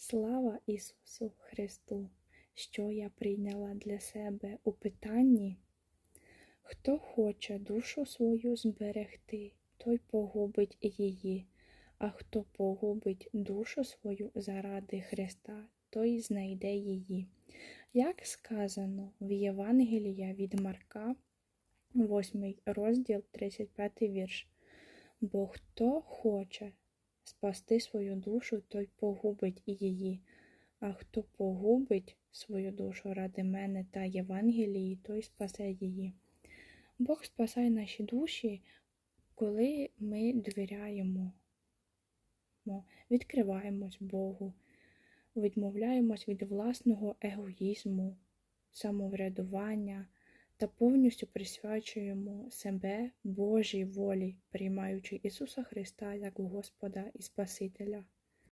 Слава Ісусу Христу, що я прийняла для себе у питанні. Хто хоче душу свою зберегти, той погубить її, а хто погубить душу свою заради Христа, той знайде її. Як сказано в Євангелія від Марка, 8 розділ, 35 вірш. Бо хто хоче спасти свою душу, той погубить її, а хто погубить свою душу ради мене та Євангелії, той спасе її. Бог спасає наші душі, коли ми довіряємо, відкриваємось Богу, відмовляємось від власного егоїзму, самоврядування та повністю присвячуємо себе Божій волі, приймаючи Ісуса Христа як Господа і Спасителя.